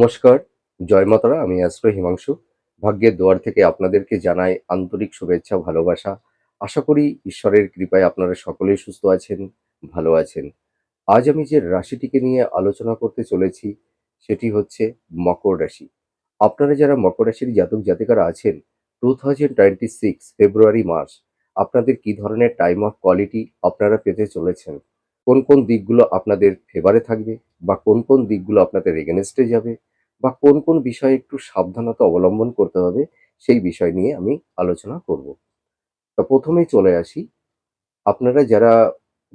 নমস্কার, জয় মাতারা, আমি অ্যাস্ট্রো হিমাংশু। ভাগ্যের দোয়ার থেকে আপনাদেরকে জানাই আন্তরিক শুভেচ্ছা, ভালোবাসা। আশা করি ঈশ্বরের কৃপায় আপনারা সকলেই সুস্থ আছেন, ভালো আছেন। আজ আমি যে রাশিটিকে নিয়ে আলোচনা করতে চলেছি, সেটি হচ্ছে মকর রাশি। আপনারা যারা মকর রাশির জাতক জাতিকারা আছেন two thousand twenty six February মাস আপনাদের কি ধরনের টাইম অফ কোয়ালিটি আপনারা পেতে চলেছেন? কোন কোন দিকগুলো আপনাদের ফেভারে থাকবে? বা কোন কোন দিকগুলো আপনাদের এগেনস্টে যাবে বা কোন কোন বিষয়ে একটু সাবধানতা অবলম্বন করতে হবে, সেই বিষয় নিয়ে আমি আলোচনা করব। তো প্রথমেই চলে আসি। আপনারা যারা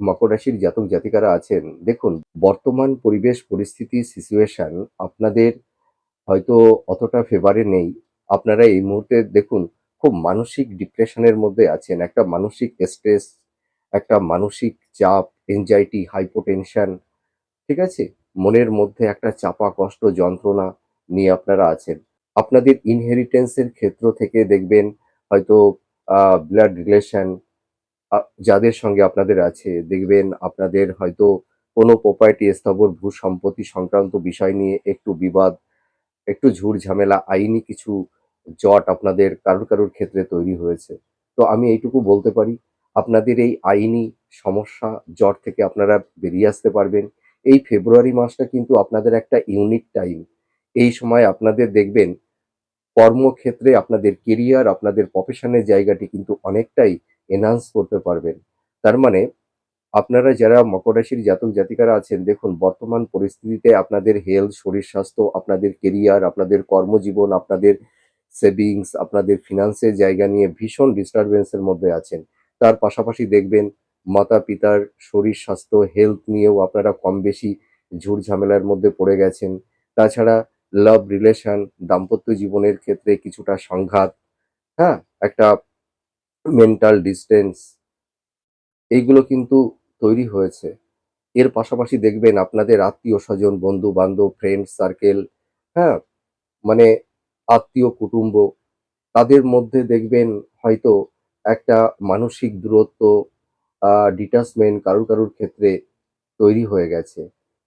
মকর রাশির জাতক জাতিকারা আছেন, দেখুন, বর্তমান পরিবেশ পরিস্থিতি সিচুয়েশন আপনাদের হয়তো অতটা ফেভারে নেই। আপনারা এই মুহূর্তে দেখুন, খুব মানসিক ডিপ্রেশনের মধ্যে আছেন। একটা মানসিক স্ট্রেস একটা মানসিক চাপ এনজাইটি হাইপোটেনশন ঠিক আছে? মনের মধ্যে একটা চাপা কষ্ট যন্ত্রণা নিয়ে আপনারা আছেন। আপনাদের ইনহেরিটেন্সের ক্ষেত্র থেকে দেখবেন হয়তো ব্লাড রিলেশন যাদের সঙ্গে আপনাদের আছে, দেখবেন আপনাদের হয়তো কোনো প্রপার্টি স্থাবর, ভূ সম্পত্তি সংক্রান্ত বিষয় নিয়ে একটু বিবাদ, একটু ঝুট ঝামেলা, আইনি কিছু জট আপনাদের কারোর কারোর ক্ষেত্রে তৈরি হয়েছে। তো আমি এইটুকু বলতে পারি, আপনাদের এই আইনি সমস্যা, জট থেকে আপনারা বেরিয়ে আসতে পারবেন। এই ফেব্রুয়ারি মাসটা কিন্তু আপনাদের একটা ইউনিক টাইম এই সময় আপনাদের দেখবেন কর্মক্ষেত্রে আপনাদের কেরিয়ার আপনাদের প্রফেশনের জায়গাটি কিন্তু অনেকটাই এনহান্স করতে পারবেন। তার মানে আপনারা যারা মকর রাশির জাতক জাতিকারা আছেন, দেখুন বর্তমান পরিস্থিতিতে আপনাদের হেলথ শরীর স্বাস্থ্য, আপনাদের কেরিয়ার আপনাদের কর্মজীবন, আপনাদের সেভিংস আপনাদের ফিনান্সের জায়গা নিয়ে ভীষণ ডিস্টারবেন্সের মধ্যে আছেন। তার পাশাপাশি দেখবেন মাতা পিতার শরীর স্বাস্থ্য হেলথ নিয়েও আপনারা কম বেশি ঝুট ঝামেলার মধ্যে পড়ে গেছেন। তাছাড়া লাভ রিলেশন দাম্পত্য জীবনের ক্ষেত্রে কিছুটা সংঘাত হ্যাঁ? একটা মেন্টাল ডিস্টেন্স এইগুলো কিন্তু তৈরি হয়েছে। এর পাশাপাশি দেখবেন আপনাদের আত্মীয় স্বজন বন্ধু বান্ধব ফ্রেন্ড সার্কেল হ্যাঁ? মানে আত্মীয় কুটুম্ব, তাদের মধ্যে দেখবেন হয়তো একটা মানসিক দূরত্ব ডিটাচমেন্ট কারুর কারুর ক্ষেত্রে তৈরি হয়ে গেছে।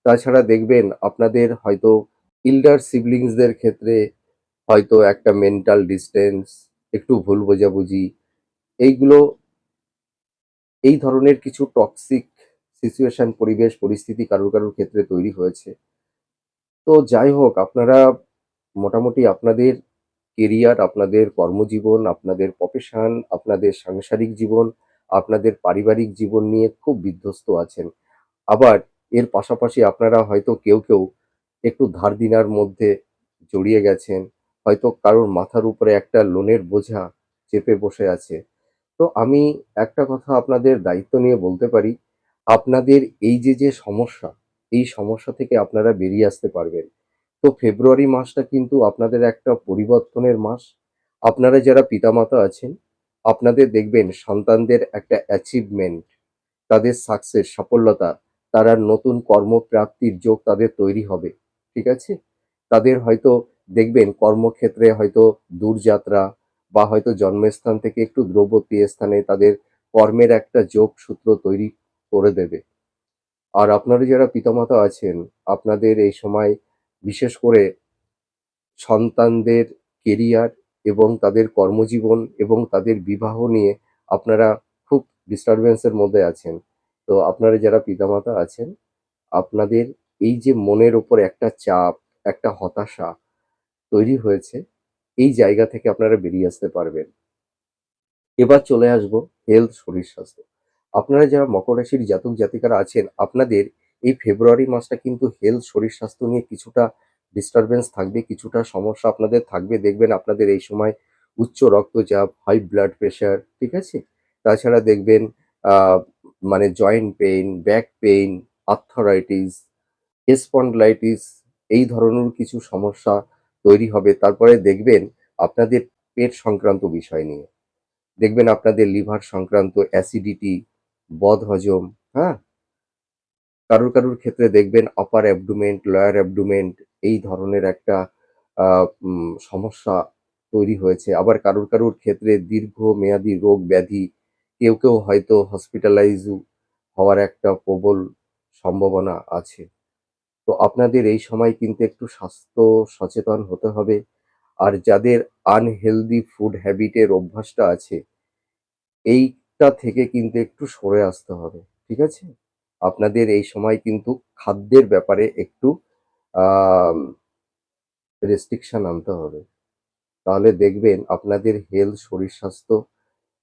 তাছাড়া দেখবেন আপনাদের হয়তো ইল্ডার সিবলিংসদের ক্ষেত্রে হয়তো একটা মেন্টাল ডিস্টেন্স একটু ভুল বোঝাবুঝি, এইগুলো এই ধরনের কিছু টক্সিক সিচুয়েশন পরিবেশ, পরিস্থিতি কারুর কারুর ক্ষেত্রে তৈরি হয়েছে। তো যাই হোক, আপনারা মোটামুটি আপনাদের কেরিয়ার আপনাদের কর্মজীবন, আপনাদের প্রফেশন আপনাদের সাংসারিক জীবন আপনাদের পারিবারিক জীবন নিয়ে খুব বিধ্বস্ত আছেন। আবার এর পাশাপাশি আপনারা হয়তো কেউ কেউ একটু ধার দিনার মধ্যে জড়িয়ে গেছেন, হয়তো কারোর মাথার উপরে একটা লোনের বোঝা চেপে বসে আছে। তো আমি একটা কথা আপনাদের দায়িত্ব নিয়ে বলতে পারি, আপনাদের এই যে যে সমস্যা, এই সমস্যা থেকে আপনারা বেরিয়ে আসতে পারবেন। তো ফেব্রুয়ারি মাসটা কিন্তু আপনাদের একটা পরিবর্তনের মাস। আপনারা যারা পিতামাতা আছেন আপনাদের দেখবেন সন্তানদের একটা অ্যাচিভমেন্ট তাদের সাকসেস সফলতা, তারা নতুন কর্মপ্রাপ্তির যোগ তাদের তৈরি হবে, ঠিক আছে? তাদের হয়তো দেখবেন কর্মক্ষেত্রে হয়তো দূরযাত্রা বা হয়তো জন্মস্থান থেকে একটু দূরবর্তী স্থানে তাদের কর্মের একটা যোগ সূত্র তৈরি করে দেবে। আর আপনারা যারা পিতামাতা আছেন, আপনাদের এই সময় বিশেষ করে সন্তানদের কেরিয়ার এবং তাদের কর্মজীবন এবং তাদের বিবাহ নিয়ে আপনারা খুব ডিস্টারবেন্সের মধ্যে আছেন। তো আপনারা যারা পিতামাতা আছেন, আপনাদের এই যে মনের ওপর একটা চাপ, একটা হতাশা তৈরি হয়েছে, এই জায়গা থেকে আপনারা বেরিয়ে আসতে পারবেন। এবার চলে আসব হেলথ শরীর স্বাস্থ্য। আপনারা যারা মকর রাশির জাতক জাতিকারা আছেন, আপনাদের এই ফেব্রুয়ারি মাসটা কিন্তু হেলথ শরীর স্বাস্থ্য নিয়ে কিছুটা ডিস্টারবেন্স থাকবে, কিছুটা সমস্যা আপনাদের থাকবে। দেখবেন আপনাদের এই সময় উচ্চ রক্তচাপ হাই ব্লাড প্রেশার ঠিক আছে? তাছাড়া দেখবেন মানে joint pain back pain arthritis spondylitis এই ধরনের কিছু সমস্যা তৈরি হবে। তারপরে দেখবেন আপনাদের পেট সংক্রান্ত বিষয় নিয়ে। দেখবেন আপনাদের লিভার সংক্রান্ত অ্যাসিডিটি বদ হজম হ্যাঁ? কারুর কারুর ক্ষেত্রে দেখবেন আপার অ্যাবডুমেন্ট লয়ার অ্যাবডুমেন্ট এই ধরনের একটা সমস্যা তৈরি হয়েছে। আবার কারুর কারুর ক্ষেত্রে দীর্ঘ মেয়াদী রোগ ব্যাধি, কেউ কেউ হয়তো হসপিটালাইজ হওয়ার একটা প্রবল সম্ভাবনা আছে। তো আপনাদের এই সময় কিন্তু একটু স্বাস্থ্য সচেতন হতে হবে। আর যাদের আনহেলদি ফুড হ্যাবিটের অভ্যাসটা আছে, এইটা থেকে কিন্তু একটু সরে আসতে হবে। ঠিক আছে? আপনাদের এই সময় কিন্তু খাদ্যের ব্যাপারে একটু রেস্ট্রিকশন আনতে হবে। তাহলে দেখবেন আপনাদের হেলথ শরীর স্বাস্থ্য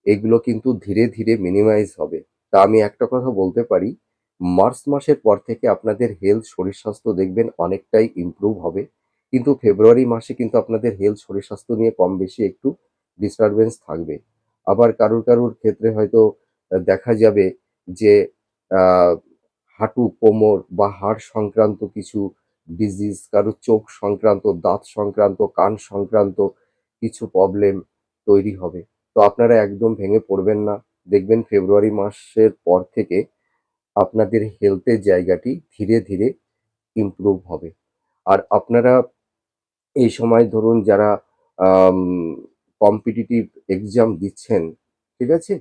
এগুলো কিন্তু ধীরে ধীরে মিনিমাইজ হবে। তা আমি একটা কথা বলতে পারি, মার্চ মাসের পর থেকে আপনাদের হেলথ শরীর স্বাস্থ্য দেখবেন অনেকটাই ইমপ্রুভ হবে। কিন্তু ফেব্রুয়ারি মাসে কিন্তু আপনাদের হেলথ শরীর স্বাস্থ্য নিয়ে কম বেশি একটু ডিস্টারবেন্স থাকবে। আবার কারুর কারুর ক্ষেত্রে হয়তো দেখা যাবে যে হাঁটু, কোমর বা হাড় সংক্রান্ত কিছু ডিজিজ কারুর চোখ সংক্রান্ত, দাঁত সংক্রান্ত, কান সংক্রান্ত কিছু প্রবলেম তৈরি হবে। তো আপনারা একদম ভেঙে পড়বেন না। দেখবেন ফেব্রুয়ারি মাসের পর থেকে আপনাদের হেলথের জায়গাটি ধীরে ধীরে ইমপ্রুভ হবে। আর আপনারা এই সময় ধরুন যারা কম্পিটিটিভ এক্সাম দিচ্ছেন, ঠিক আছে?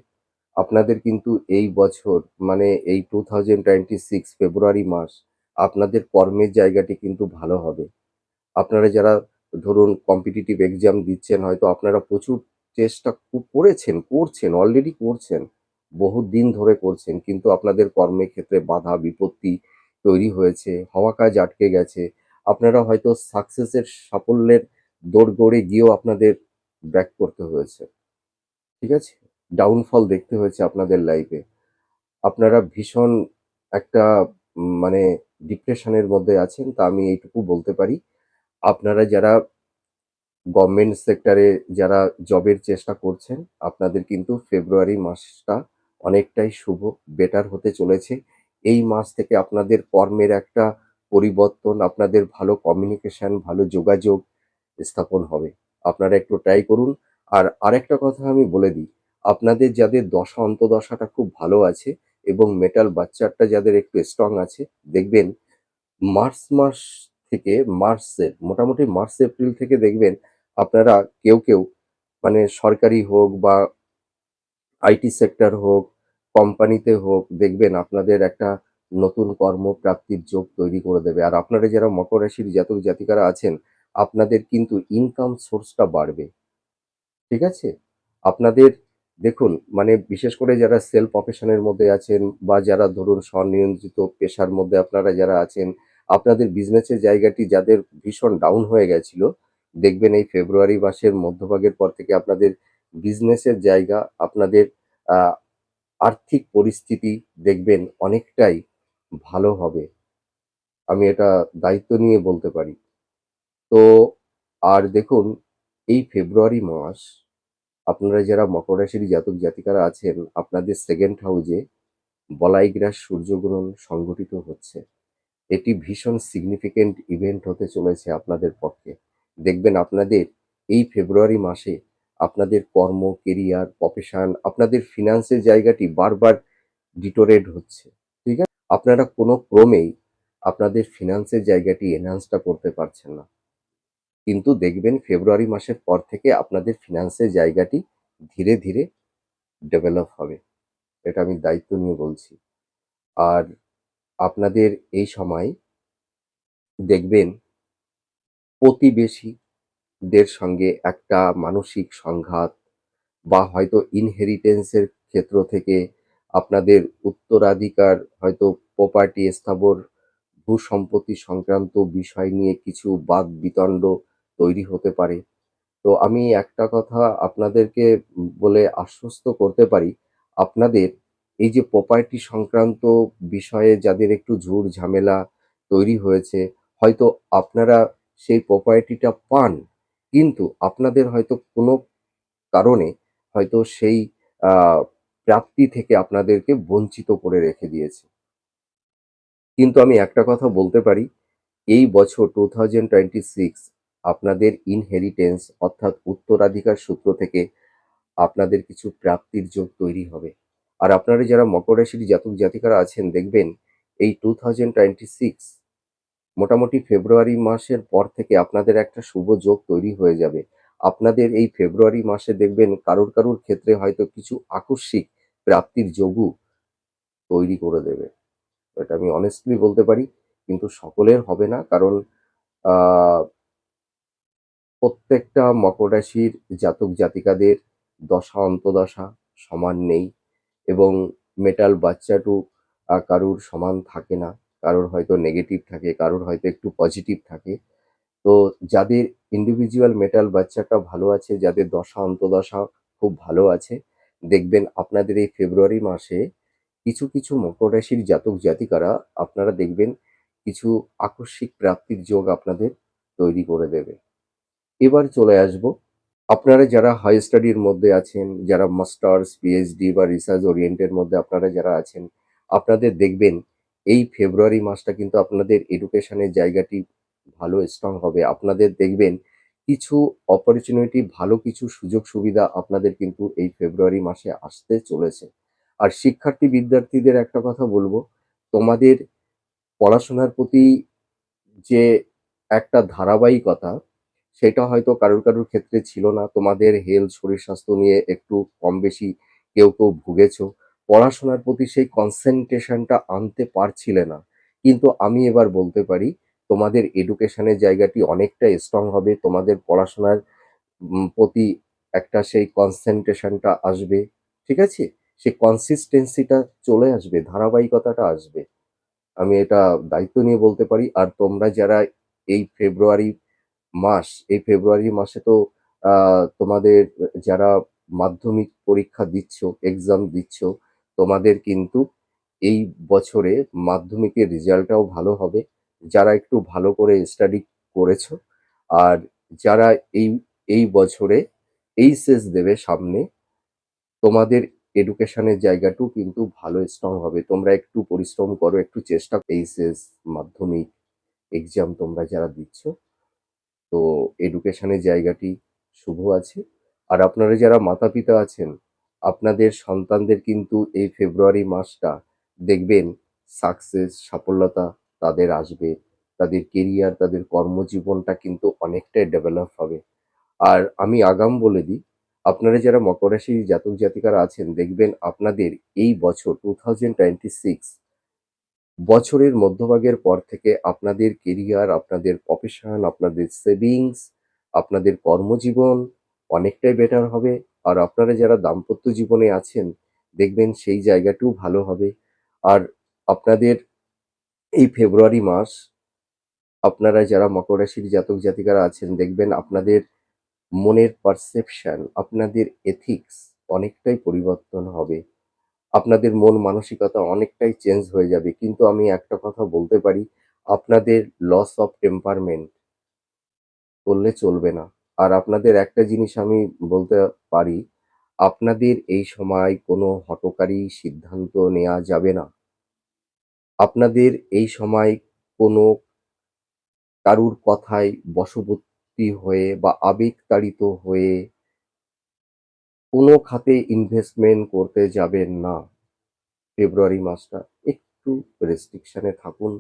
আপনাদের কিন্তু এই বছর মানে এই two thousand twenty six February মাস আপনাদের কর্মের জায়গাটি কিন্তু ভালো হবে। আপনারা যারা ধরুন কম্পিটিটিভ এক্সাম দিচ্ছেন, হয়তো আপনারা প্রচুর চেষ্টা করেছেন, করছেন অলরেডি করছেন বহু দিন ধরে করছেন, কিন্তু আপনাদের কর্মের ক্ষেত্রে বাধা, বিপত্তি তৈরি হয়েছে, হওয়া কাজ আটকে গেছে। আপনারা হয়তো সাকসেসের সাফল্যের দৌড় গড়ে গিয়েও আপনাদের ব্যাক করতে হয়েছে। ঠিক আছে? ডাউনফল দেখতে হয়েছে আপনাদের লাইফে আপনারা ভীষণ একটা মানে ডিপ্রেশনের মধ্যে আছেন, তা আমি এইটুকু বলতে পারি। আপনারা যারা গভর্নমেন্ট সেক্টরে যারা জবের চেষ্টা করছেন, আপনাদের কিন্তু ফেব্রুয়ারি মাসটা অনেকটাই শুভ বেটার হতে চলেছে। এই মাস থেকে আপনাদের কর্মের একটা পরিবর্তন, আপনাদের ভালো কমিউনিকেশন ভালো যোগাযোগ স্থাপন হবে। আপনারা একটু ট্রাই করুন। আর আরেকটা কথা আমি বলে দিই আপনাদের যাদের দশা, অন্তদশাটা খুব ভালো আছে এবং মেটাল বাচ্চারটা যাদের একটু স্ট্রং আছে, দেখবেন মার্চ মাস থেকে মার্চের, মোটামুটি মার্চ, এপ্রিল থেকে দেখবেন আপনারা কেউ কেউ মানে সরকারি হোক বা আইটি সেক্টর হোক কোম্পানিতে হোক, দেখবেন আপনাদের একটা নতুন কর্মপ্রাপ্তির যোগ তৈরি করে দেবে। আর আপনারা যারা মকর রাশির জাতক জাতিকারা আছেন, আপনাদের কিন্তু ইনকাম সোর্সটা বাড়বে। ঠিক আছে? আপনাদের দেখুন মানে বিশেষ করে যারা সেলফ প্রফেশনের মধ্যে আছেন বা যারা ধরুন স্বনিয়ন্ত্রিত পেশার মধ্যে আপনারা যারা আছেন, আপনাদের বিজনেসের জায়গাটি যাদের ভীষণ ডাউন হয়ে গেছিল, দেখবেন এই ফেব্রুয়ারি মাসের মধ্যভাগের পর থেকে আপনাদের বিজনেসের জায়গা, আপনাদের আর্থিক পরিস্থিতি দেখবেন অনেকটাই ভালো হবে। আমি এটা দায়িত্ব নিয়ে বলতে পারি। তো, আর দেখুন, এই ফেব্রুয়ারি মাস আপনারা যারা মকর রাশির জাতক জাতিকারা আছেন, আপনাদের সেকেন্ড হাউজে বলাইগ্রাস সূর্যগ্রহণ সংঘটিত হচ্ছে। এটি ভীষণ সিগনিফিকেন্ট ইভেন্ট হতে চলেছে আপনাদের পক্ষে। দেখবেন আপনাদের এই ফেব্রুয়ারি মাসে আপনাদের কর্ম কেরিয়ার প্রফেশন আপনাদের ফিনান্সের জায়গাটি বারবার ডিটোরেট হচ্ছে। ঠিক আছে? আপনারা কোনো ক্রমেই আপনাদের ফিনান্সের জায়গাটি এনহান্সটা করতে পারছেন না। কিন্তু দেখবেন ফেব্রুয়ারি মাসের পর থেকে আপনাদের ফিনান্সের জায়গাটি ধীরে ধীরে ডেভেলপ হবে। এটা আমি দায়িত্ব নিয়ে বলছি। আর আপনাদের এই সময় দেখবেন প্রতিবেশীদের সঙ্গে একটা মানসিক সংঘাত বা হয়তো ইনহেরিটেন্সের ক্ষেত্র থেকে আপনাদের উত্তরাধিকার, হয়তো প্রপার্টি স্থাবর ভূ সম্পত্তি সংক্রান্ত বিষয় নিয়ে কিছু বাদ বিতণ্ড তৈরি হতে পারে। তো আমি একটা কথা আপনাদেরকে বলে আশ্বস্ত করতে পারি। আপনাদের এই যে প্রপার্টি সংক্রান্ত বিষয়ে যাদের একটু ঝুট ঝামেলা তৈরি হয়েছে, হয়তো আপনারা সেই প্রপার্টিটা পান, কিন্তু আপনাদের হয়তো কোনো কারণে হয়তো সেই প্রাপ্তি থেকে আপনাদেরকে বঞ্চিত করে রেখে দিয়েছে। কিন্তু আমি একটা কথা বলতে পারি, এই বছর টু থাউজেন্ড টোয়েন্টি সিক্স আপনাদের ইনহেরিটেন্স অর্থাৎ উত্তরাধিকার সূত্র থেকে আপনাদের কিছু প্রাপ্তির যোগ তৈরি হবে। আর আপনারা যারা মকর রাশির জাতক জাতিকারা আছেন, দেখবেন এই টু থাউজেন্ড টোয়েন্টি সিক্স মোটামুটি ফেব্রুয়ারি মাসের পর থেকে আপনাদের একটা শুভ যোগ তৈরি হয়ে যাবে। আপনাদের এই ফেব্রুয়ারি মাসে দেখবেন কারুর কারুর ক্ষেত্রে হয়তো কিছু আকস্মিক প্রাপ্তির যোগও তৈরি করে দেবে। এটা আমি অনেস্টলি বলতে পারি, কিন্তু সকলের হবে না, কারণ প্রত্যেকটা মকর রাশির জাতক জাতিকাদের দশা অন্তদশা সমান নেই এবং মেটাল বাচ্চাটু কারুর সমান থাকে না। কারোর হয়তো নেগেটিভ থাকে, কারোর হয়তো একটু পজিটিভ থাকে। তো যাদের ইন্ডিভিজুয়াল মেটাল বাচ্চাটা ভালো আছে, যাদের দশা অন্তদশা খুব ভালো আছে, দেখবেন আপনাদের এই ফেব্রুয়ারি মাসে কিছু, কিছু মকর রাশির জাতক জাতিকারা আপনারা দেখবেন কিছু আকস্মিক প্রাপ্তির যোগ আপনাদের তৈরি করে দেবে। এবার চলে আসব আপনারা যারা হাই স্টাডির মধ্যে আছেন, যারা মাস্টার্স, পিএইচডি বা রিসার্চ ওরিয়েন্টের মধ্যে আপনারা যারা আছেন, আপনাদের দেখবেন এই ফেব্রুয়ারি মাসটা কিন্তু আপনাদের এডুকেশনের জায়গাটি ভালো স্ট্রং হবে। আপনাদের দেখবেন কিছু অপরচুনিটি ভালো কিছু সুযোগ সুবিধা আপনাদের কিন্তু এই ফেব্রুয়ারি মাসে আসতে চলেছে। আর শিক্ষার্থী বিদ্যার্থীদের একটা কথা বলব, তোমাদের পড়াশোনার প্রতি যে একটা ধারাবাহিকতা সেটা হয়তো কারুর, কারুর ক্ষেত্রে ছিল না। তোমাদের হেলথ শরীর স্বাস্থ্য নিয়ে একটু কম বেশি কেউ, কেউ ভুগেছ পড়াশোনার প্রতি সেই কনসেনট্রেশনটা আনতে পারছিলে না। কিন্তু আমি এবার বলতে পারি তোমাদের এডুকেশনের জায়গাটি অনেকটা স্ট্রং হবে। তোমাদের পড়াশোনার প্রতি একটা সেই কনসেনট্রেশনটা আসবে। ঠিক আছে? সেই কনসিস্টেন্সিটা চলে আসবে, ধারাবাহিকতাটা আসবে। আমি এটা দায়িত্ব নিয়ে বলতে পারি। আর তোমরা যারা এই ফেব্রুয়ারি মাস, এই ফেব্রুয়ারি মাসে তো তোমাদের যারা মাধ্যমিক পরীক্ষা দিচ্ছ, এক্সাম দিচ্ছ, তোমাদের কিন্তু এই বছরে মাধ্যমিকের রেজাল্টটাও ভালো হবে। যারা একটু ভালো করে স্টাডি করেছ আর যারা এই, এই বছরে এইচএস দেবে সামনে, তোমাদের এডুকেশনের জায়গাটাও কিন্তু ভালো স্ট্রং হবে। তোমরা একটু পরিশ্রম করো, একটু চেষ্টা এইচএস, মাধ্যমিক এক্সাম তোমরা যারা দিচ্ছ, তো এডুকেশনের জায়গাটি শুভ আছে। আর আপনারা যারা মাতা-পিতা আছেন, আপনাদের সন্তানদের কিন্তু এই ফেব্রুয়ারি মাসটা দেখবেন সাকসেস, সাফল্যতা তাদের আসবে। তাদের কেরিয়ার, তাদের কর্মজীবনটা কিন্তু অনেকটাই ডেভেলপ হবে। আর আমি আগাম বলে দিই, আপনারা যারা মকর রাশির জাতক জাতিকারা আছেন, দেখবেন আপনাদের এই বছর 2026 বছরের মধ্যভাগের পর থেকে আপনাদের কেরিয়ার, আপনাদের প্রফেশন, আপনাদের সেভিংস, আপনাদের কর্মজীবন অনেকটাই বেটার হবে। আর আপনারা যারা দাম্পত্য জীবনে আছেন, দেখবেন সেই জায়গাটিও ভালো হবে। আর আপনাদের এই ফেব্রুয়ারি মাস আপনারা যারা মকর রাশির জাতক জাতিকারা আছেন, দেখবেন আপনাদের মনের পারসেপশন, আপনাদের এথিক্স অনেকটাই পরিবর্তন হবে। আপনাদের মন মানসিকতা অনেকটাই চেঞ্জ হয়ে যাবে। কিন্তু আমি একটা কথা বলতে পারি, আপনাদের লস অফ টেম্পারমেন্ট করলে চলবে না। আর আপনাদের একটা জিনিস আমি বলতে পারি, আপনাদের এই সময় কোনো হঠকারী সিদ্ধান্ত নেওয়া যাবে না। আপনাদের এই সময় কোনো কারুর কথায় বশবর্তী হয়ে বা আবেগতাড়িত হয়ে কোনো খাতে ইনভেস্টমেন্ট করতে যাবেন না। ফেব্রুয়ারি মাসটা একটু রেস্ট্রিকশানে থাকুন।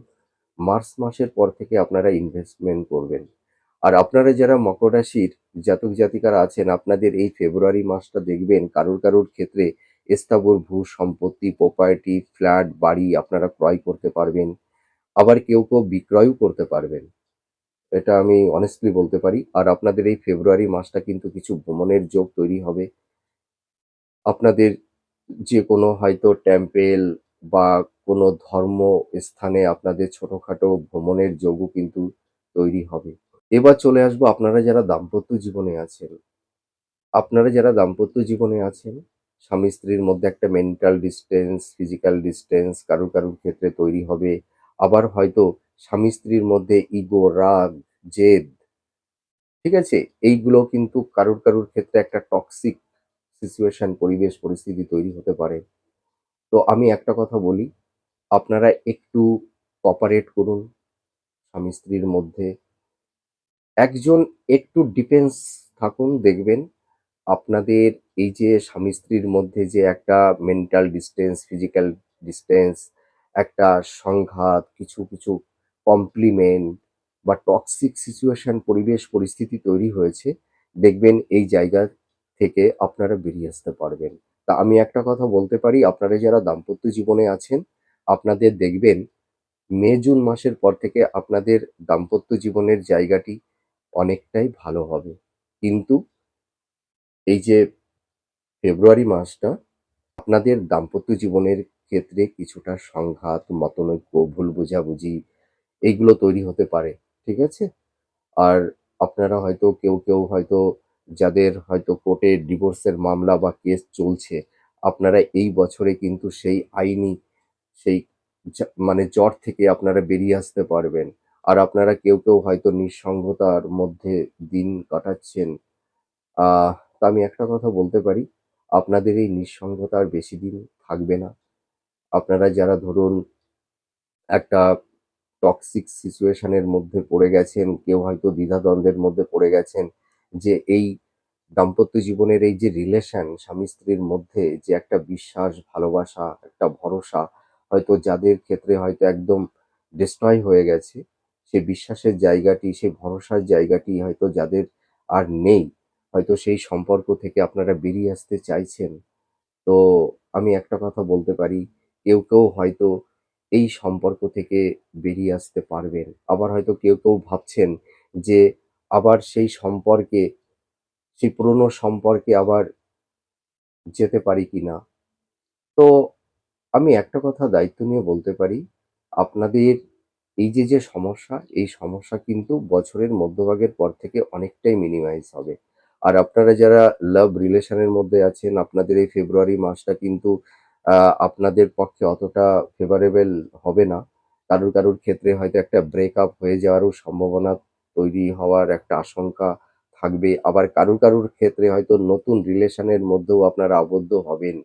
মার্চ মাসের পর থেকে আপনারা ইনভেস্টমেন্ট করবেন। আর আপনারা যারা মকর রাশির জাতক জাতিকারা আছেন, আপনাদের এই ফেব্রুয়ারি মাসটা দেখবেন কারুর, কারুর ক্ষেত্রে স্থাবর ভূ সম্পত্তি, প্রপার্টি, ফ্ল্যাট, বাড়ি আপনারা ক্রয় করতে পারবেন। আবার কেউ, কেউ বিক্রয়ও করতে পারবেন। এটা আমি অনেস্টলি বলতে পারি। আর আপনাদের এই ফেব্রুয়ারি মাসটা কিন্তু কিছু ভ্রমণের যোগ তৈরি হবে। আপনাদের যে কোনো হয়তো টেম্পেল বা কোনো ধর্ম স্থানে আপনাদের ছোটোখাটো ভ্রমণের যোগও কিন্তু তৈরি হবে। এবার চলে আসব আপনারা যারা দাম্পত্য জীবনে আছেন। আপনারা যারা দাম্পত্য জীবনে আছেন, স্বামী-স্ত্রীর মধ্যে একটা মেন্টাল ডিসট্যান্স, ফিজিক্যাল ডিসট্যান্স কারুর, কারুর ক্ষেত্রে তৈরি হবে। আবার হয়তো স্বামী-স্ত্রীর মধ্যে ইগো, রাগ, জেদ, ঠিক আছে? এইগুলো কিন্তু কারুর, কারুর ক্ষেত্রে একটা টক্সিক সিচুয়েশন পরিবেশ পরিস্থিতি তৈরি হতে পারে। তো আমি একটা কথা বলি, আপনারা একটু কোঅপারেট করুন স্বামী-স্ত্রীর মধ্যে। একজন একটু ডিফেন্স থাকুন দেখবেন আপনাদের এই যে স্বামী-স্ত্রীর মধ্যে যে একটা মেন্টাল ডিস্টেন্স ফিজিক্যাল ডিসট্যান্স, একটা সংঘাত, কিছু, কিছু কমপ্লিমেন্ট বা টক্সিক সিচুয়েশন পরিবেশ পরিস্থিতি তৈরি হয়েছে, দেখবেন এই জায়গা থেকে আপনারা বেরিয়ে আসতে পারবেন। তা আমি একটা কথা বলতে পারি, আপনারা যারা দাম্পত্য জীবনে আছেন, আপনাদের দেখবেন মে জুন মাসের পর থেকে আপনাদের দাম্পত্য জীবনের জায়গাটি অনেকটাই ভালো হবে কিন্তু এই যে ফেব্রুয়ারি মাসটা আপনাদের দাম্পত্য জীবনের ক্ষেত্রে কিছুটা সংঘাত মতনৈক্য ভুল বোঝাবুঝি এইগুলো তৈরি হতে পারে ঠিক আছে আর আপনারা হয়তো কেউ কেউ হয়তো যাদের হয়তো কোর্টে ডিভোর্সের মামলা বা কেস চলছে, আপনারা এই বছরে কিন্তু সেই আইনি, সেই মানে জ্বর থেকে আপনারা বেরিয়ে আসতে পারবেন। আর আপনারা কেউ কেউ হয়তো নিঃসঙ্গতার মধ্যে দিন কাটাচ্ছেন। তা আমি একটা কথা বলতে পারি, আপনাদের এই নিঃসঙ্গতা আর বেশি দিন থাকবে না। আপনারা যারা ধরুন একটা টক্সিক সিচুয়েশনের মধ্যে পড়ে গেছেন, কেউ হয়তো দ্বিধাদ্বন্দ্বের মধ্যে পড়ে গেছেন যে এই দাম্পত্য জীবনের এই যে রিলেশন স্বামী স্ত্রীর মধ্যে যে একটা বিশ্বাস, ভালোবাসা, একটা ভরসা হয়তো যাদের ক্ষেত্রে হয়তো একদম ডিস্ট্রয় হয়ে গেছে, সে বিশ্বাসের জায়গাটি, সে ভরসার জায়গাটি হয়তো যাদের আর নেই, হয়তো সেই সম্পর্ক থেকে আপনারা বেরিয়ে আসতে চাইছেন। তো আমি একটা কথা বলতে পারি, কেউ কেউ হয়তো এই সম্পর্ক থেকে বেরিয়ে আসতে পারবেন। আবার হয়তো কেউ কেউ ভাবছেন যে আবার সেই সম্পর্কে, সেই পুরনো সম্পর্কে আবার যেতে পারি কি না? তো আমি একটা কথা দায়িত্ব নিয়ে বলতে পারি, আপনাদের এই যে যে সমস্যা, এই সমস্যা কিন্তু বছরের মধ্যভাগের পর থেকে অনেকটাই মিনিমাইজ হবে। আর আপনারা যারা লাভ রিলেশনের মধ্যে আছেন, আপনাদের এই ফেব্রুয়ারি মাসটা কিন্তু আপনাদের পক্ষে অতটা ফেভারেবল হবে না। কারোর কারোর ক্ষেত্রে হয়তো একটা ব্রেকআপ হয়ে যাওয়ারও সম্ভাবনা তৈরি হওয়ার একটা আশঙ্কা থাকবে। আবার কারুর কারুর ক্ষেত্রে হয়তো নতুন রিলেশনের মধ্যেও আপনারা আবদ্ধ হবেন।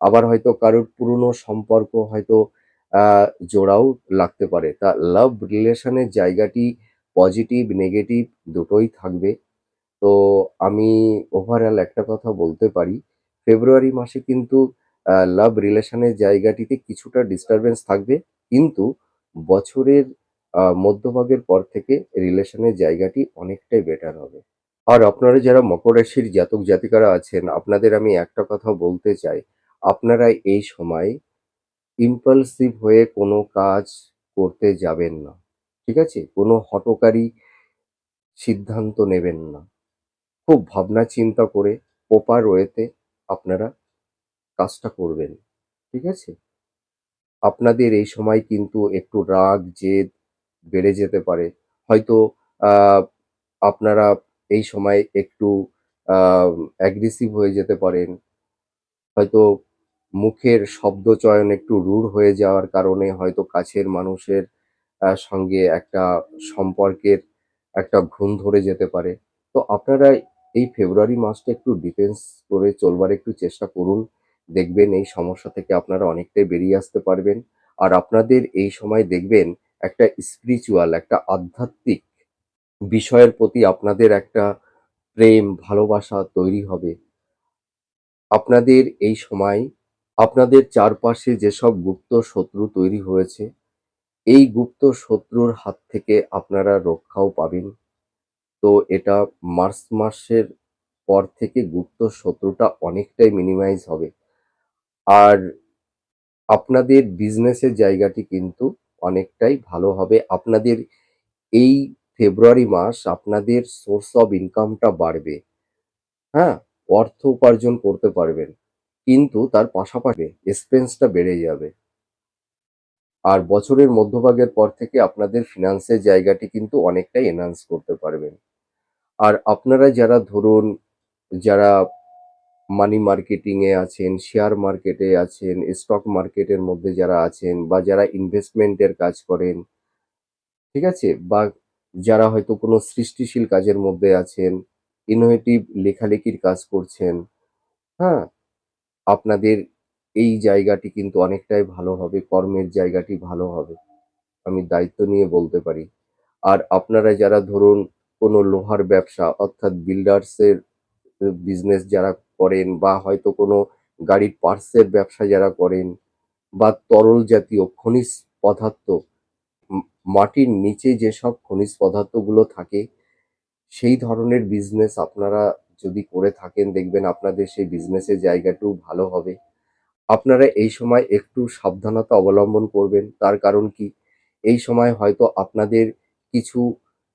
আবার হয়তো কারুর পুরনো সম্পর্ক হয়তো জোড়াও লাগতে পারে। তা লাভ রিলেশনের জায়গাটি পজিটিভ নেগেটিভ দুটোই থাকবে। তো আমি ওভারঅল একটা কথা বলতে পারি ফেব্রুয়ারি মাসে কিন্তু লাভ রিলেশনের জায়গাটিতে কিছুটা ডিস্টারবেন্স থাকবে। কিন্তু বছরের মধ্যভাগের পর থেকে রিলেশনের জায়গাটি অনেকটাই বেটার হবে। আর আপনারা যারা মকর রাশির জাতক জাতিকারা আছেন, আপনাদের আমি একটা কথা বলতে চাই। আপনারা এই সময় ইম্পালসিভ হয়ে কোনো কাজ করতে যাবেন না, ঠিক আছে? কোনো হঠকারী সিদ্ধান্ত নেবেন না। খুব ভাবনা চিন্তা করে প্রপার ওয়েতে আপনারা কাজটা করবেন, ঠিক আছে? আপনাদের এই সময় কিন্তু একটু রাগ, জেদ বেড়ে যেতে পারে। হয়তো আপনারা এই সময় একটু অ্যাগ্রেসিভ হয়ে যেতে পারেন। হয়তো মুখের শব্দ চয়ন একটু রূঢ় হয়ে যাওয়ার কারণে হয়তো কাছের মানুষের সঙ্গে একটা সম্পর্কের একটা ঘুণ ধরে যেতে পারে। তো আপনারা এই ফেব্রুয়ারি মাসটা একটু ডিফেন্স করে চলবার একটু চেষ্টা করুন। দেখবেন এই সমস্যা থেকে আপনারা অনেকটাই বেরিয়ে আসতে পারবেন। আর আপনাদের এই সময় দেখবেন একটা স্পিরিচুয়াল একটা আধ্যাত্মিক বিষয়ের প্রতি আপনাদের একটা প্রেম, ভালোবাসা তৈরি হবে। আপনাদের এই সময়, আপনাদের চারপাশে যেসব গুপ্ত শত্রু তৈরি হয়েছে, এই গুপ্ত শত্রুর হাত থেকে আপনারা রক্ষাও পাবেন। তো এটা মার্চ মাসের পর থেকে গুপ্ত শত্রুটা অনেকটাই মিনিমাইজ হবে। আর আপনাদের বিজনেসের জায়গাটি কিন্তু অনেকটাই ভালো হবে। আপনাদের এই ফেব্রুয়ারি মাস আপনাদের সোর্স অফ ইনকামটা বাড়বে। হ্যাঁ অর্থ উপার্জন করতে পারবেন, কিন্তু তার পাশাপাশি এক্সপেন্সটা বেড়ে যাবে। আর বছরের মধ্যভাগের পর থেকে আপনাদের ফিনান্সের জায়গাটি কিন্তু অনেকটাই এনহান্স করতে পারবেন। আর আপনারা যারা ধরুন, যারা মানি মার্কেটিংয়ে আছেন শেয়ার মার্কেটে আছেন স্টক মার্কেটের মধ্যে যারা আছেন বা যারা ইনভেস্টমেন্টের কাজ করেন, ঠিক আছে? বা যারা হয়তো কোনো সৃষ্টিশীল কাজের মধ্যে আছেন ইনোভেটিভ লেখালেখির কাজ করছেন হ্যাঁ? আপনাদের এই জায়গাটি কিন্তু অনেকটাই ভালো হবে, কর্মের জায়গাটি ভালো হবে, আমি দায়িত্ব নিয়ে বলতে পারি। আর আপনারা যারা ধরুন কোনো লোহার ব্যবসা, অর্থাৎ বিল্ডার্সের বিজনেস যারা করেন বা হয়তো কোনো গাড়ির পার্সের ব্যবসা যারা করেন বা তরল জাতীয় খনিজ পদার্থ মাটির নিচে যেসব খনিজ পদার্থগুলো থাকে, সেই ধরনের বিজনেস আপনারা যদি করে থাকেন, দেখবেন আপনাদের সেই বিজনেসের জায়গাটাও ভালো হবে। আপনারা এই সময় একটু সাবধানতা অবলম্বন করবেন। তার কারণ কি? এই সময় হয়তো আপনাদের কিছু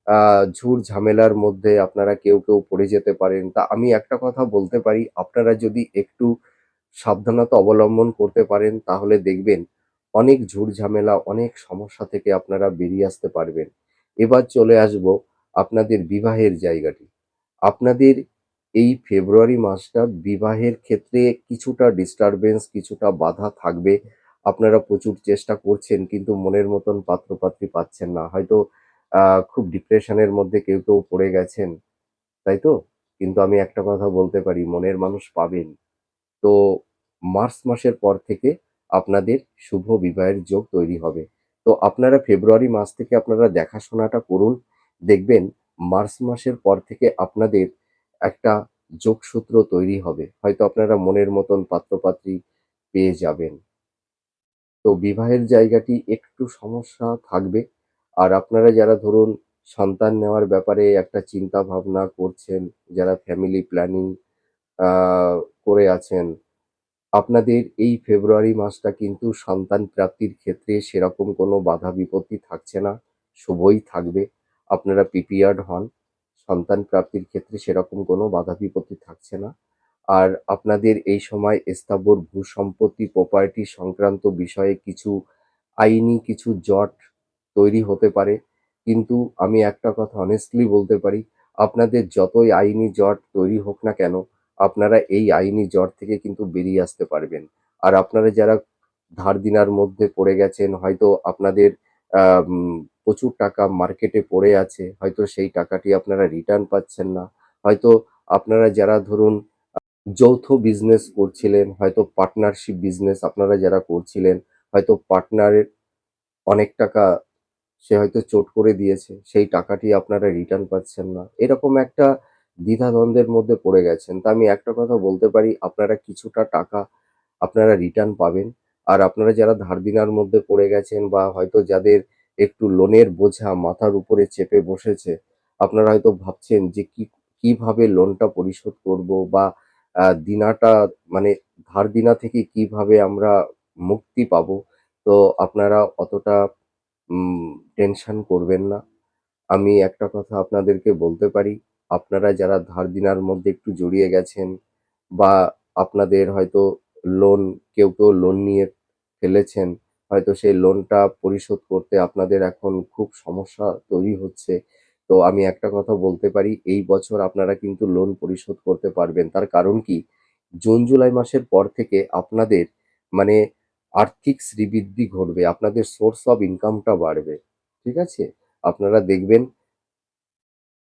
আ ঝুট-ঝামেলার মধ্যে আপনারা কেউ, কেউ পড়ে যেতে পারেন। তা আমি একটা কথা বলতে পারি, আপনারা যদি একটু সাবধানতা অবলম্বন করতে পারেন তাহলে দেখবেন অনেক ঝুট-ঝামেলা, অনেক সমস্যা থেকে আপনারা বেরিয়ে আসতে পারবেন। এবার চলে আসব আপনাদের বিবাহের জায়গাটি। আপনাদের এই ফেব্রুয়ারি মাসটা বিবাহের ক্ষেত্রে কিছুটা ডিস্টারবেন্স কিছুটা বাধা থাকবে। আপনারা প্রচুর চেষ্টা করছেন কিন্তু মনের মতন পাত্র-পাত্রী পাচ্ছেন না। হয়তো খুব ডিপ্রেশনের মধ্যে কেউ, কেউ পড়ে গেছেন, তাই তো? কিন্তু আমি একটা কথা বলতে পারি মনের মানুষ পাবেন। তো মার্চ মাসের পর থেকে আপনাদের শুভ বিবাহের যোগ তৈরি হবে। তো আপনারা ফেব্রুয়ারি মাস থেকে আপনারা দেখাশোনাটা করুন। দেখবেন মার্চ মাসের পর থেকে আপনাদের একটা যোগসূত্র তৈরি হবে। হয়তো আপনারা মনের মতন পাত্র-পাত্রী পেয়ে যাবেন। তো বিবাহের জায়গাটি একটু সমস্যা থাকবে। আর আপনারা যারা ধরুন সন্তান নেওয়ার ব্যাপারে একটা চিন্তা ভাবনা করছেন, যারা ফ্যামিলি প্ল্যানিং করে আছেন, আপনাদের এই ফেব্রুয়ারি মাসটা কিন্তু সন্তান প্রাপ্তির ক্ষেত্রে সেরকম কোনো বাধা বিপত্তি থাকছে না, শুভই থাকবে। আপনারা প্রিপেয়ার্ড হন। সন্তান প্রাপ্তির ক্ষেত্রে সেরকম কোনো বাধা বিপত্তি থাকছে না। আর আপনাদের এই সময় স্থাবর ভূ-সম্পত্তি, প্রপার্টি সংক্রান্ত বিষয়ে কিছু আইনি কিছু জট তৈরি হতে পারে। কিন্তু আমি একটা কথা অনেস্টলি বলতে পারি, আপনাদের যতই আইনি জট তৈরি হোক না কেন, আপনারা এই আইনি জট থেকে কিন্তু বেরিয়ে আসতে পারবেন। আর আপনারা যারা ধার দেনার মধ্যে পড়ে গেছেন, হয়তো আপনাদের প্রচুর টাকা মার্কেটে পড়ে আছে, হয়তো সেই টাকাটি আপনারা রিটার্ন পাচ্ছেন না। হয়তো আপনারা যারা ধরুন যৌথ বিজনেস করছিলেন, হয়তো পার্টনারশিপ বিজনেস আপনারা যারা করছিলেন, হয়তো পার্টনারের অনেক টাকা সে হয়তো চোট করে দিয়েছে, সেই টাকাটি আপনারা রিটার্ন পাচ্ছেন না। এরকম একটা দ্বিধাদ্বন্দ্বের মধ্যে পড়ে গেছেন। তা আমি একটা কথা বলতে পারি, আপনারা কিছুটা টাকা আপনারা রিটার্ন পাবেন। আর আপনারা যারা ধার দিনার মধ্যে পড়ে গেছেন বা হয়তো যাদের একটু লোনের বোঝা মাথার উপরে চেপে বসেছে, আপনারা হয়তো ভাবছেন যে কি কীভাবে লোনটা পরিশোধ করব বা দিনাটা মানে ধার দিনা থেকে কীভাবে আমরা মুক্তি পাবো? তো আপনারা অতটা টেনশন করবেন না। আমি একটা কথা আপনাদেরকে বলতে পারি, আপনারা যারা ধার দিনার মধ্যে একটু জড়িয়ে গেছেন বা আপনাদের হয়তো লোন কেউ, কেউ লোন নিয়ে ফেলেছেন, হয়তো সেই লোনটা পরিশোধ করতে আপনাদের এখন খুব সমস্যা তৈরি হচ্ছে। তো আমি একটা কথা বলতে পারি, এই বছর আপনারা কিন্তু লোন পরিশোধ করতে পারবেন। তার কারণ কি? জুন, জুলাই মাসের পর থেকে আপনাদের মানে আর্থিক শ্রীবৃদ্ধি ঘটবে। আপনাদের সোর্স অফ ইনকামটা বাড়বে। ঠিক আছে? আপনারা দেখবেন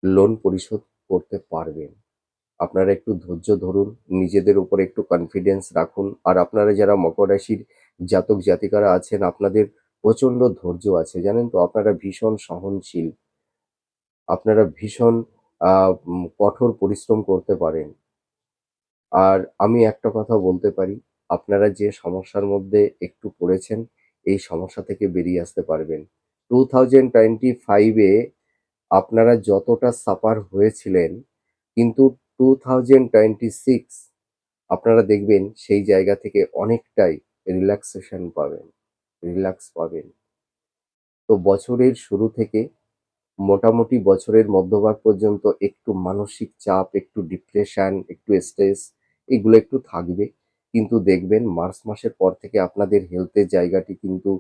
লোন পরিশোধ করতে পারবেন। আপনারা একটু ধৈর্য ধরুন, নিজেদের উপর একটু কনফিডেন্স রাখুন। আর আপনারা যারা মকর রাশির জাতক জাতিকারা আছেন, আপনাদের প্রচণ্ড ধৈর্য আছে, জানেন তো? আপনারা ভীষণ সহনশীল। আপনারা ভীষণ কঠোর পরিশ্রম করতে পারেন। আর আমি একটা কথা বলতে পারি, আপনারা যে সমস্যার মধ্যে একটু পড়েছেন, এই সমস্যা থেকে বেরিয়ে আসতে পারবেন। টু থাউজেন্ড টোয়েন্টি ফাইভে আপনারা যতটা সাফার হয়েছিলেন, কিন্তু 2026 আপনারা দেখবেন সেই জায়গা থেকে অনেকটাই রিল্যাক্সেশন পাবেন, রিল্যাক্স পাবেন। তো বছরের শুরু থেকে মোটামুটি বছরের মধ্যভাগ পর্যন্ত একটু মানসিক চাপ, একটু ডিপ্রেশন, একটু স্ট্রেস এগুলো একটু থাকবে। কিন্তু দেখবেন মার্চ মাসের পর থেকে আপনাদের হেলথের জায়গাটি কিন্তু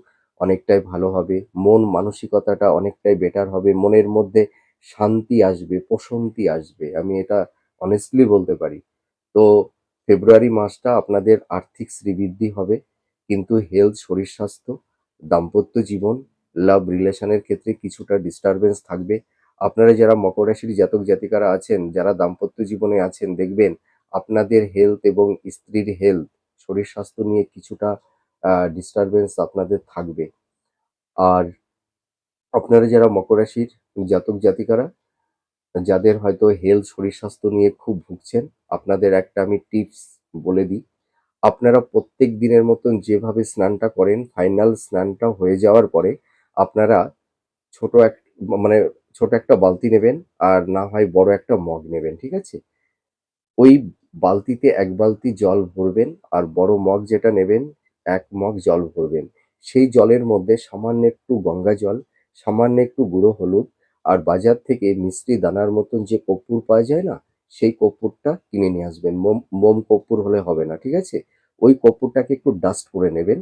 অনেকটাই ভালো হবে। মন মানসিকতাটা অনেকটাই বেটার হবে। মনের মধ্যে শান্তি আসবে, প্রশান্তি আসবে। আমি এটা অনেস্টলি বলতে পারি। তো ফেব্রুয়ারি মাসটা আপনাদের আর্থিক শ্রীবৃদ্ধি হবে। কিন্তু হেলথ, শরীর-স্বাস্থ্য, দাম্পত্য জীবন, লাভ রিলেশনের ক্ষেত্রে কিছুটা ডিস্টারবেন্স থাকবে। আপনারা যারা মকর রাশির জাতক জাতিকারা আছেন, যারা দাম্পত্য জীবনে আছেন দেখবেন আপনাদের হেলথ এবং স্ত্রীর হেলথ, শরীর-স্বাস্থ্য নিয়ে কিছুটা ডিস্টারবেন্স আপনাদের থাকবে। আর আপনারা যারা মকর রাশির জাতক জাতিকারা, যাদের হয়তো হেলথ, শরীর-স্বাস্থ্য নিয়ে খুব ভুগছেন, আপনাদের একটা আমি টিপস বলে দিই। আপনারা প্রত্যেক দিনের মতন যেভাবে স্নানটা করেন, ফাইনাল স্নানটা হয়ে যাওয়ার পরে আপনারা ছোট এক মানে ছোট একটা বালতি নেবেন আর না হয় বড় একটা মগ নেবেন, ঠিক আছে? ওই বালতিতে এক বালতি জল ভরবেন আর বড় মগ যেটা নেবেন, এক মগ জল ভরবেন। সেই জলের মধ্যে সামান্য একটু গঙ্গা জল সামান্য একটু গুঁড়ো হলুদ আর বাজার থেকে মিষ্টি দানার মতন যে কর্পূর পাওয়া যায় না সেই কর্পূরটা কিনে নিয়ে আসবেন। মোম মোম কর্পূর হলে হবে না ঠিক আছে? ওই কর্পূরটাকে একটু ডাস্ট করে নেবেন।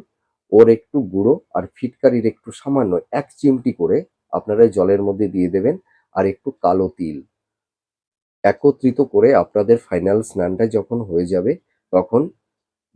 ওর একটু গুঁড়ো আর ফিটকারির একটু সামান্য এক চিমটি করে আপনারা জলের মধ্যে দিয়ে দেবেন আর একটু কালো তিল। একত্রিত করে আপনাদের ফাইনাল স্নানটা যখন হয়ে যাবে, তখন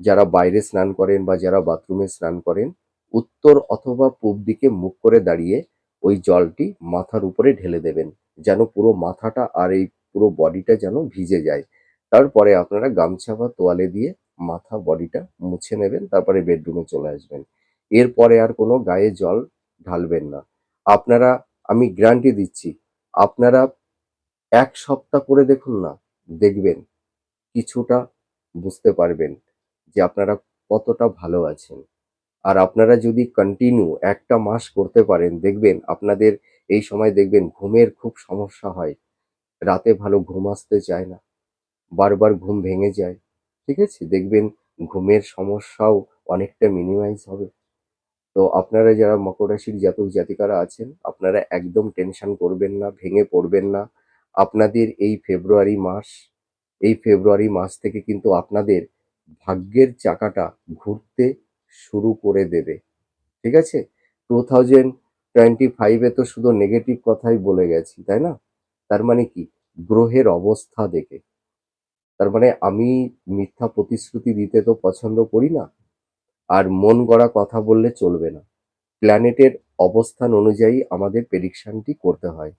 যারা বাইরে স্নান করেন বা যারা বাথরুমে স্নান করেন, উত্তর অথবা পূব দিকে মুখ করে দাঁড়িয়ে ওই জলটি মাথার উপরে ঢেলে দেবেন, যেন পুরো মাথাটা আর এই পুরো বডিটা যেন ভিজে যায়। তারপরে আপনারা গামছা বা তোয়ালে দিয়ে মাথা বডিটা মুছে নেবেন, তারপরে বেডরুমে চলে আসবেন। এরপরে আর কোনো গায়ে জল ঢালবেন না। আপনারা, আমি গ্যারান্টি দিচ্ছি, আপনারা এক সপ্তাহ করে দেখুন না, দেখবেন। কিছুটা বুঝতে পারবেন যে আপনারা কতটা ভালো আছেন। আর আপনারা যদি কন্টিনিউ একটা মাস করতে পারেন, দেখবেন আপনাদের এই সময় দেখবেন ঘুমের খুব সমস্যা হয়। রাতে ভালো ঘুম আসতে চায় না। বারবার ঘুম ভেঙে যায়। ঠিক আছে? দেখবেন ঘুমের সমস্যাও অনেকটা মিনিমাইজ হবে। তো আপনারা যারা মকর রাশির জাতক জাতিকারা আছেন, আপনারা একদম টেনশন করবেন না, ভেঙে পড়বেন না। আপনাদের এই ফেব্রুয়ারি মাস, এই ফেব্রুয়ারি মাস থেকে কিন্তু আপনাদের ভাগ্যের চাকাটা ঘুরতে শুরু করে দেবে। ঠিক আছে? টু থাউজেন্ড টোয়েন্টি ফাইভে তো শুধু নেগেটিভ কথাই বলে গেছি, তাই না? তার মানে কি? গ্রহের অবস্থা দেখে। তার মানে আমি মিথ্যা প্রতিশ্রুতি দিতে তো পছন্দ করি না। আর মন গড়া কথা বললে চলবে না। প্ল্যানেটের অবস্থান অনুযায়ী আমাদের প্রেডিকশানটি করতে হয়।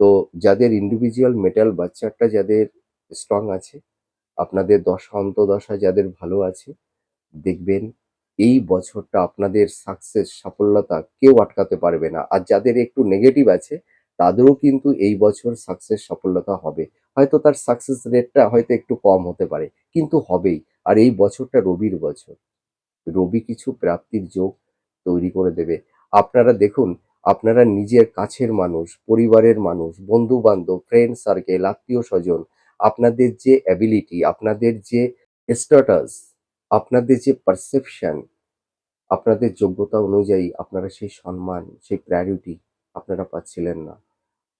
তো যাদের ইন্ডিভিজুয়াল মেটাল বাচ্চাটা যাদের স্ট্রং আছে, আপনাদের দশা অন্তদশা যাদের ভালো আছে, দেখবেন এই বছরটা আপনাদের সাকসেস সফলতা কেউ আটকাতে পারবে না। আর যাদের একটু নেগেটিভ আছে, তাদেরও কিন্তু এই বছর সাকসেস সফলতা হবে। হয়তো তার সাকসেস রেটটা হয়তো একটু কম হতে পারে, কিন্তু হবেই। আর এই বছরটা রবির বছর। রবি কিছু প্রাপ্তির যোগ তৈরি করে দেবে। আপনারা দেখুন আপনারা নিজের কাছের মানুষ, পরিবারের মানুষ বন্ধু বান্ধব ফ্রেন্ড সার্কেল আত্মীয় স্বজন, আপনাদের যে অ্যাবিলিটি আপনাদের যে স্ট্যাটাস আপনাদের যে পারসেপশন আপনাদের যোগ্যতা অনুযায়ী আপনারা সেই সম্মান, সেই প্রায়োরিটি আপনারা পাচ্ছিলেন না।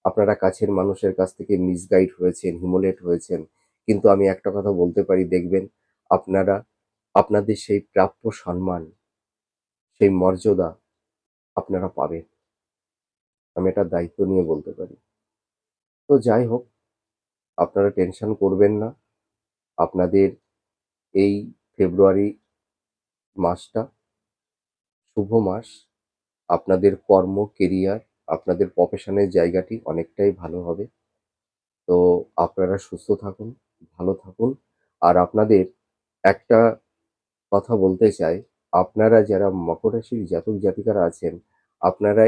আপনারা কাছের মানুষের কাছ থেকে মিসগাইড হয়েছেন হিমোলেট হয়েছেন, কিন্তু আমি একটা কথা বলতে পারি, দেখবেন আপনারা, আপনাদের সেই প্রাপ্য সম্মান, সেই মর্যাদা আপনারা পাবেন। আমি এটা দায়িত্ব নিয়ে বলতে পারি। তো যাই হোক, আপনারা টেনশন করবেন না। আপনাদের এই ফেব্রুয়ারি মাসটা শুভ মাস। আপনাদের কর্ম কেরিয়ার আপনাদের প্রফেশনের জায়গাটি অনেকটাই ভালো হবে। তো আপনারা সুস্থ থাকুন, ভালো থাকুন। আর আপনাদের একটা কথা বলতে চাই, আপনারা যারা মকর রাশির জাতক জাতিকারা আছেন, আপনারা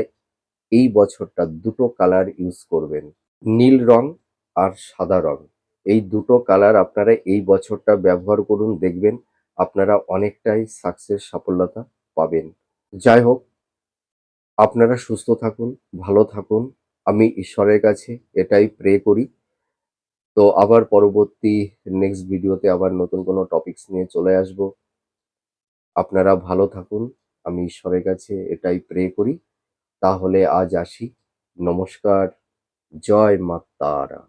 এই বছরটা দুটো কালার ইউজ করবেন। নীল রং আর সাদা রং। এই দুটো কালার আপনারা এই বছরটা ব্যবহার করুন, দেখবেন আপনারা অনেকটাই সাকসেস সফলতা পাবেন। যাই হোক, আপনারা সুস্থ থাকুন, ভালো থাকুন। আমি ঈশ্বরের কাছে এটাই প্রে করি। তো আবার পরবর্তী নেক্সট ভিডিওতে আবার নতুন কোনো টপিকস নিয়ে চলে আসব। আপনারা ভালো থাকুন। আমি ঈশ্বরের কাছে এটাই প্রে করি। তাহলে আজ আসি। নমস্কার জয় মা তারা।